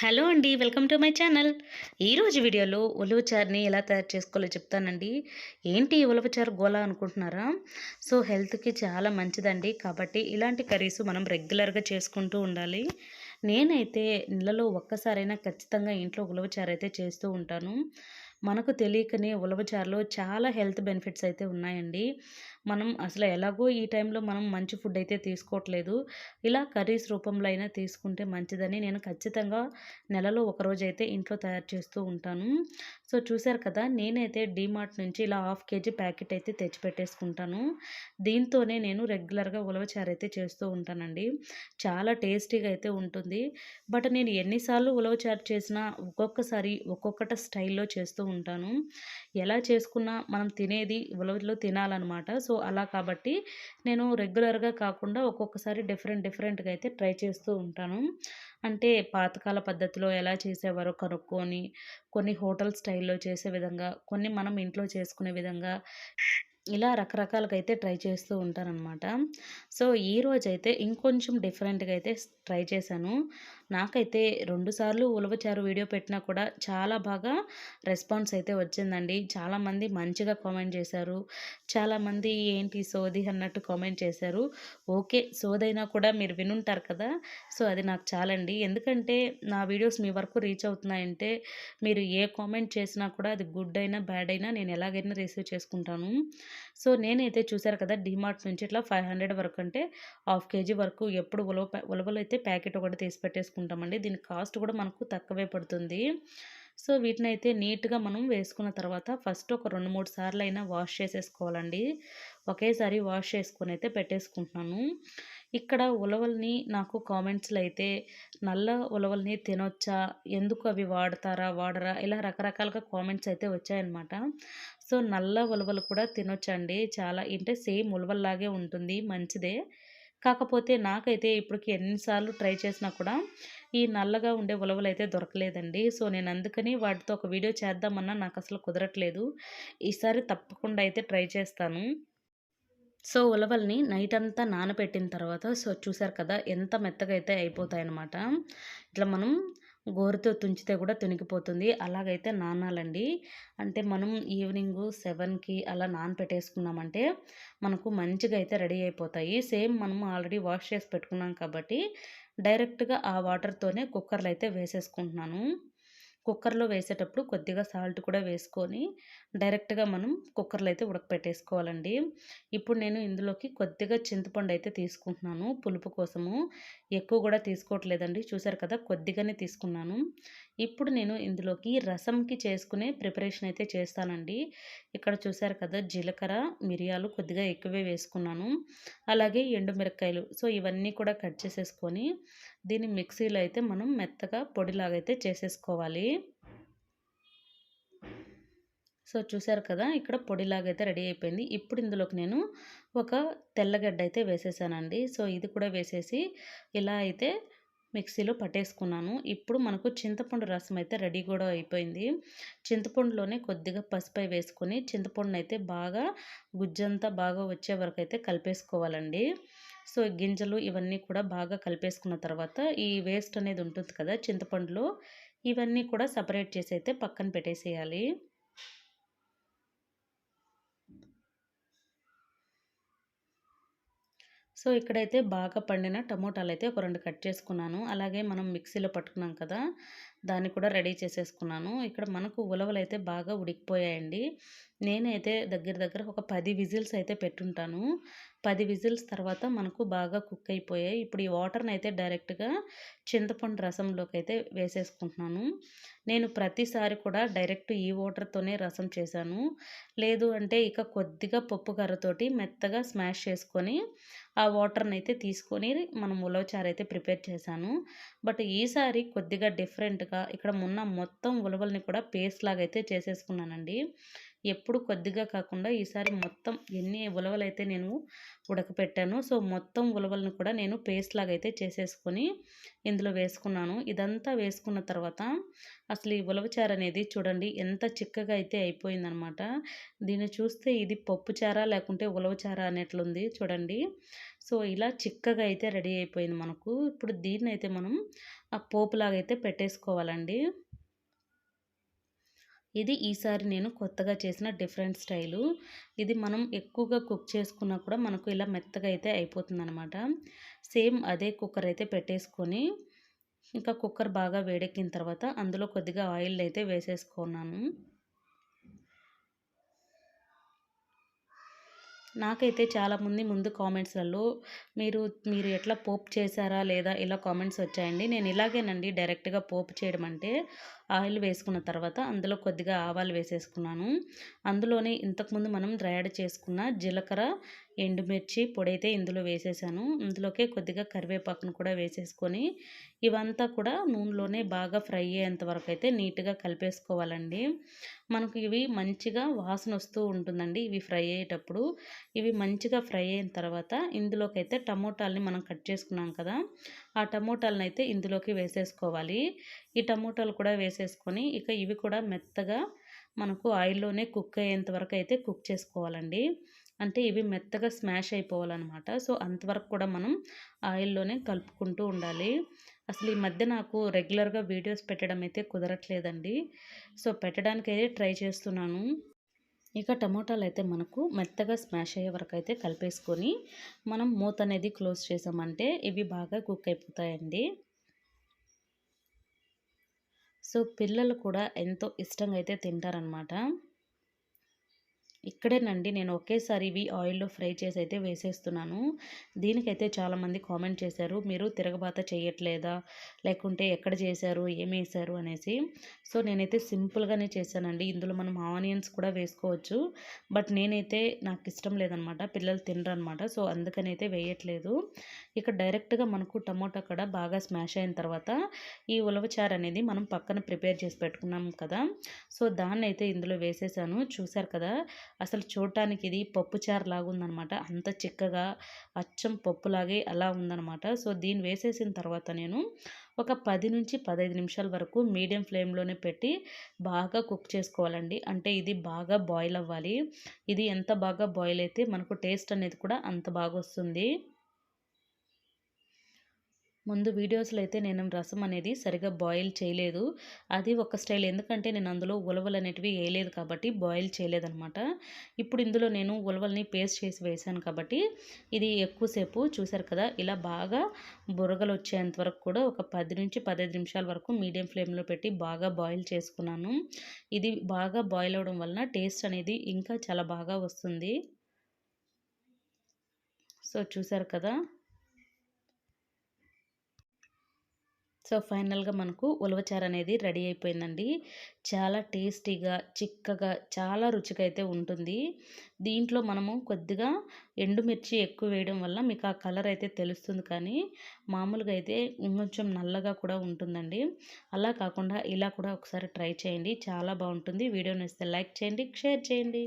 Hello అండి welcome to my channel. ఈరోజు వీడియోలో ఉలవచారుని ఎలా తయారు చేసుకోవాలో చెప్తానండి. ఏంటి ఉలవచారు గోలా అనుకుంటున్నారా? సో హెల్త్కి చాలా మంచిదండి. కాబట్టి ఇలాంటి కర్రీస్ మనం రెగ్యులర్గా చేసుకుంటూ ఉండాలి. నేనైతే నెలలో ఒక్కసారైనా ఖచ్చితంగా ఇంట్లో ఉలవచారు అయితే చేస్తూ ఉంటాను. మనకు తెలియకనే ఉలవచారులో చాలా హెల్త్ బెనిఫిట్స్ అయితే ఉన్నాయండి. మనం అసలు ఎలాగో ఈ టైంలో మనం మంచి ఫుడ్ అయితే తీసుకోవట్లేదు. ఇలా కర్రీస్ రూపంలో అయినా తీసుకుంటే మంచిదని నేను ఖచ్చితంగా నెలలో ఒకరోజు అయితే ఇంట్లో తయారు చేస్తూ ఉంటాను. సో చూసారు కదా నేనైతే డీమార్ట్ నుంచి ఇలా హాఫ్ కేజీ ప్యాకెట్ అయితే తెచ్చిపెట్టేసుకుంటాను దీంతోనే నేను రెగ్యులర్గా ఉలవచారు అయితే చేస్తూ ఉంటానండి. చాలా టేస్టీగా అయితే ఉంటుంది. బట్ నేను ఎన్నిసార్లు ఉలవచారు చేసినా ఒక్కొక్కసారి ఒక్కొక్కట స్టైల్లో చేస్తూ ఉంటాను. ఎలా చేసుకున్నా మనం తినేది ఉలవలో తినాలన్నమాట. సో అలా కాబట్టి నేను రెగ్యులర్గా కాకుండా ఒక్కొక్కసారి డిఫరెంట్ డిఫరెంట్గా అయితే ట్రై చేస్తూ ఉంటాను. అంటే పాతకాల పద్ధతిలో ఎలా చేసేవారో కనుక్కొని కొన్ని హోటల్ స్టైల్లో చేసే విధంగా కొన్ని మనం ఇంట్లో చేసుకునే విధంగా ఇలా రకరకాలుగా అయితే ట్రై చేస్తూ ఉంటానన్నమాట. సో ఈరోజైతే ఇంకొంచెం డిఫరెంట్గా అయితే ట్రై చేశాను. నాకైతే రెండుసార్లు ఉలవచారు వీడియో పెట్టినా కూడా చాలా బాగా రెస్పాన్స్ అయితే వచ్చిందండి. చాలామంది మంచిగా కామెంట్ చేశారు. చాలామంది ఏంటి సోది అన్నట్టు కామెంట్ చేశారు. ఓకే సోదైనా కూడా మీరు వినుంటారు కదా. సో అది నాకు చాలండి. ఎందుకంటే నా వీడియోస్ మీ వరకు రీచ్ అవుతున్నాయంటే మీరు ఏ కామెంట్ చేసినా కూడా అది గుడ్ అయినా బ్యాడ్ అయినా నేను ఎలాగైనా రిసీవ్ చేసుకుంటాను. సో నేనైతే చూసారు కదా డిమార్ట్ నుంచి ఇట్లా ఫైవ్ హండ్రెడ్ వరకు అంటే హాఫ్ కేజీ వరకు ఎప్పుడు ఉలవ ఉలవలు అయితే ప్యాకెట్ ఒకటి తీసి వేసుకుంటామండి. దీని కాస్ట్ కూడా మనకు తక్కువే పడుతుంది. సో వీటిని అయితే నీట్గా మనం వేసుకున్న తర్వాత ఫస్ట్ ఒక రెండు మూడు సార్లు అయినా వాష్ చేసేసుకోవాలండి. ఒకేసారి వాష్ చేసుకొని అయితే పెట్టేసుకుంటున్నాను. ఇక్కడ ఉలవల్ని నాకు కామెంట్స్లో అయితే నల్ల ఉలవల్ని తినొచ్చా? ఎందుకు అవి వాడతారా? వాడరా? ఇలా రకరకాలుగా కామెంట్స్ అయితే వచ్చాయన్నమాట. సో నల్ల ఉలవలు కూడా తినొచ్చండి. చాలా అంటే సేమ్ ఉలవల్లాగే ఉంటుంది. మంచిదే. కాకపోతే నాకైతే ఇప్పటికి ఎన్నిసార్లు ట్రై చేసినా కూడా ఈ నల్లగా ఉండే ఉలవలు అయితే దొరకలేదండి. సో నేను అందుకని వాటితో ఒక వీడియో చేద్దామన్నా నాకు అసలు కుదరట్లేదు. ఈసారి తప్పకుండా అయితే ట్రై చేస్తాను. సో ఉలవల్ని నైట్ అంతా నానబెట్టిన తర్వాత సో చూసారు కదా ఎంత మెత్తగా అయితే అయిపోతాయన్నమాట. ఇట్లా మనం గోరుతో తుంచితే కూడా తునిగిపోతుంది అలాగైతే నానాలండి. అంటే మనం ఈవినింగ్ సెవెన్కి అలా నానపెట్టేసుకున్నామంటే మనకు మంచిగా అయితే రెడీ అయిపోతాయి. సేమ్ మనం ఆల్రెడీ వాష్ చేసి పెట్టుకున్నాం కాబట్టి డైరెక్ట్గా ఆ వాటర్తోనే కుక్కర్లో అయితే వేసేసుకుంటున్నాను. కుక్కర్లో వేసేటప్పుడు కొద్దిగా సాల్ట్ కూడా వేసుకొని డైరెక్ట్గా మనం కుక్కర్లో అయితే ఉడకపెట్టేసుకోవాలండి. ఇప్పుడు నేను ఇందులోకి కొద్దిగా చింతపండు అయితే తీసుకుంటున్నాను. పులుపు కోసము. ఎక్కువ కూడా తీసుకోవట్లేదండి. చూసారు కదా కొద్దిగానే తీసుకున్నాను. ఇప్పుడు నేను ఇందులోకి రసంకి చేసుకునే ప్రిపరేషన్ అయితే చేస్తానండి. ఇక్కడ చూసారు కదా జీలకర్ర మిరియాలు కొద్దిగా ఎక్కువే వేసుకున్నాను. అలాగే ఎండుమిరకాయలు సో ఇవన్నీ కూడా కట్ చేసేసుకొని దీన్ని మిక్సీలో అయితే మనం మెత్తగా పొడిలాగైతే చేసేసుకోవాలి. సో చూసారు కదా ఇక్కడ పొడిలాగా అయితే రెడీ అయిపోయింది. ఇప్పుడు ఇందులోకి నేను ఒక తెల్లగడ్డ అయితే వేసేసానండి. సో ఇది కూడా వేసేసి ఇలా అయితే మిక్సీలో పట్టేసుకున్నాను. ఇప్పుడు మనకు చింతపండు రసం అయితే రెడీ కూడా అయిపోయింది. చింతపండులోనే కొద్దిగా పసుపై వేసుకొని చింతపండుని అయితే బాగా గుజ్జంతా బాగా వచ్చే వరకు అయితే కలిపేసుకోవాలండి. సో గింజలు ఇవన్నీ కూడా బాగా కలిపేసుకున్న తర్వాత ఈ వేస్ట్ అనేది ఉంటుంది కదా చింతపండులో ఇవన్నీ కూడా సపరేట్ చేసి అయితే పక్కన పెట్టేసేయాలి. సో ఇక్కడైతే బాగా పండిన టమోటాలు అయితే ఒక రెండు కట్ చేసుకున్నాను. అలాగే మనం మిక్సీలో పట్టుకున్నాం కదా దాన్ని కూడా రెడీ చేసేసుకున్నాను. ఇక్కడ మనకు ఉలవలు అయితే బాగా ఉడికిపోయాయండి. నేనైతే దగ్గర దగ్గర ఒక పది విజిల్స్ అయితే పెట్టుంటాను. పది విజిల్స్ తర్వాత మనకు బాగా కుక్ అయిపోయాయి. ఇప్పుడు ఈ వాటర్ని అయితే డైరెక్ట్గా చింతపండు రసంలోకి అయితే వేసేసుకుంటున్నాను. నేను ప్రతిసారి కూడా డైరెక్ట్ ఈ వాటర్తోనే రసం చేశాను. లేదు అంటే ఇక కొద్దిగా పప్పు కర్రతోటి మెత్తగా స్మాష్ చేసుకొని ఆ వాటర్ని అయితే తీసుకొని మనం ఉలవచారు అయితే ప్రిపేర్ చేశాను. బట్ ఈసారి కొద్దిగా డిఫరెంట్గా ఇక్కడ ఉన్న మొత్తం ఉలవల్ని కూడా పేస్ట్ లాగా అయితే చేసేసుకున్నానండి. ఎప్పుడు కొద్దిగా కాకుండా ఈసారి మొత్తం ఎన్ని ఉలవలైతే నేను ఉడకపెట్టాను సో మొత్తం ఉలవలను కూడా నేను పేస్ట్ లాగా అయితే చేసేసుకొని ఇందులో వేసుకున్నాను. ఇదంతా వేసుకున్న తర్వాత అసలు ఈ ఉలవచారు అనేది చూడండి ఎంత చిక్కగా అయితే అయిపోయిందనమాట. దీన్ని చూస్తే ఇది పప్పుచారా లేకుంటే ఉలవచారా అనేట్లుంది చూడండి. సో ఇలా చిక్కగా అయితే రెడీ అయిపోయింది మనకు. ఇప్పుడు దీన్ని అయితే మనం ఆ పోపులాగా అయితే పెట్టేసుకోవాలండి. ఇది ఈసారి నేను కొత్తగా చేసిన డిఫరెంట్ స్టైలు. ఇది మనం ఎక్కువగా కుక్ చేసుకున్నా కూడా మనకు ఇలా మెత్తగా అయితే అయిపోతుంది సేమ్ అదే కుక్కర్ అయితే పెట్టేసుకొని ఇంకా కుక్కర్ బాగా వేడెక్కిన తర్వాత అందులో కొద్దిగా ఆయిల్ అయితే వేసేసుకున్నాను. నాకైతే చాలామంది ముందు కామెంట్స్లలో మీరు మీరు ఎట్లా పోపు చేశారా లేదా ఇలా కామెంట్స్ వచ్చాయండి. నేను ఇలాగేనండి డైరెక్ట్గా పోపు చేయడం అంటే ఆయిల్ వేసుకున్న తర్వాత అందులో కొద్దిగా ఆవాలు వేసేసుకున్నాను. అందులోనే ఇంతకుముందు మనం డ్రైడ్ చేసుకున్న జీలకర్ర ఎండుమిర్చి పొడి అయితే ఇందులో వేసేసాను. ఇందులోకే కొద్దిగా కరివేపాకును కూడా వేసేసుకొని ఇవంతా కూడా నూనెలోనే బాగా ఫ్రై అయ్యేంత వరకు అయితే నీట్గా కలిపేసుకోవాలండి. మనకు ఇవి మంచిగా వాసన వస్తూ ఉంటుందండి ఇవి ఫ్రై అయ్యేటప్పుడు. ఇవి మంచిగా ఫ్రై అయిన తర్వాత ఇందులోకైతే టమోటాలని మనం కట్ చేసుకున్నాం కదా ఆ టమోటాలను అయితే ఇందులోకి వేసేసుకోవాలి. ఈ టమోటాలు కూడా వేసేసుకొని ఇక ఇవి కూడా మెత్తగా మనకు ఆయిల్లోనే కుక్ అయ్యేంత వరకు అయితే కుక్ చేసుకోవాలండి. అంటే ఇవి మెత్తగా స్మాష్ అయిపోవాలన్నమాట. సో అంతవరకు కూడా మనం ఆయిల్లోనే కలుపుకుంటూ ఉండాలి. అసలు ఈ మధ్య నాకు రెగ్యులర్గా వీడియోస్ పెట్టడం అయితే కుదరట్లేదండి. సో పెట్టడానికి అయితే ట్రై చేస్తున్నాను. ఇక టమోటాలు అయితే మనకు మెత్తగా స్మాష్ అయ్యే వరకు అయితే కలిపేసుకొని మనం మూత అనేది క్లోజ్ చేసామంటే ఇవి బాగా కుక్ అయిపోతాయండి. సో పిల్లలు కూడా ఎంతో ఇష్టంగా అయితే తింటారనమాట ఇక్కడేనండి నేను ఒకేసారి ఇవి ఆయిల్లో ఫ్రై చేసి అయితే వేసేస్తున్నాను. దీనికైతే చాలామంది కామెంట్ చేశారు మీరు తిరగబాత చేయట్లేదా లేకుంటే ఎక్కడ చేశారు? ఏమి వేశారు? అనేసి. సో నేనైతే సింపుల్గానే చేశానండి. ఇందులో మనం ఆనియన్స్ కూడా వేసుకోవచ్చు. బట్ నేనైతే నాకు ఇష్టం లేదనమాట. పిల్లలు తినరనమాట. సో అందుకని అయితే వేయట్లేదు. ఇక డైరెక్ట్గా మనకు టమోటా కూడా బాగా స్మాష్ అయిన తర్వాత ఈ ఉలవచారు అనేది మనం పక్కన ప్రిపేర్ చేసి పెట్టుకున్నాం కదా. సో దాన్ని అయితే ఇందులో వేసేసాను. చూసారు కదా? అసలు చూడటానికి ఇది పప్పుచారు లాగుందనమాట అంత చిక్కగా అచ్చం పప్పులాగే అలా ఉందనమాట సో దీన్ని వేసేసిన తర్వాత నేను ఒక పది నుంచి పదహైదు నిమిషాల వరకు మీడియం ఫ్లేమ్లోనే పెట్టి బాగా కుక్ చేసుకోవాలండి. అంటే ఇది బాగా బాయిల్ అవ్వాలి. ఇది ఎంత బాగా బాయిల్ అయితే మనకు టేస్ట్ అనేది కూడా అంత బాగా వస్తుంది. ముందు వీడియోస్లో అయితే నేను రసం అనేది సరిగా బాయిల్ చేయలేదు. అది ఒక స్టైల్ ఎందుకంటే నేను అందులో ఉలవలు అనేటివి వేయలేదు కాబట్టి బాయిల్ చేయలేదనమాట ఇప్పుడు ఇందులో నేను ఉలవల్ని పేస్ట్ చేసి వేసాను కాబట్టి ఇది ఎక్కువసేపు చూసారు కదా ఇలా బాగా బురగలు వచ్చేంత వరకు కూడా ఒక పది నుంచి పదహైదు నిమిషాల వరకు మీడియం ఫ్లేమ్లో పెట్టి బాగా బాయిల్ చేసుకున్నాను. ఇది బాగా బాయిల్ అవడం వలన టేస్ట్ అనేది ఇంకా చాలా బాగా వస్తుంది. సో చూసారు కదా? సో ఫైనల్గా మనకు ఉలవచారు అనేది రెడీ అయిపోయిందండి. చాలా టేస్టీగా చిక్కగా చాలా రుచిగా అయితే ఉంటుంది. దీంట్లో మనము కొద్దిగా ఎండుమిర్చి ఎక్కువ వేయడం వల్ల మీకు ఆ కలర్ అయితే తెలుస్తుంది కానీ మామూలుగా అయితే ఇంకొంచెం నల్లగా కూడా ఉంటుందండి. అలా కాకుండా ఇలా కూడా ఒకసారి ట్రై చేయండి. చాలా బాగుంటుంది. వీడియోని ఇస్తే లైక్ చేయండి షేర్ చేయండి.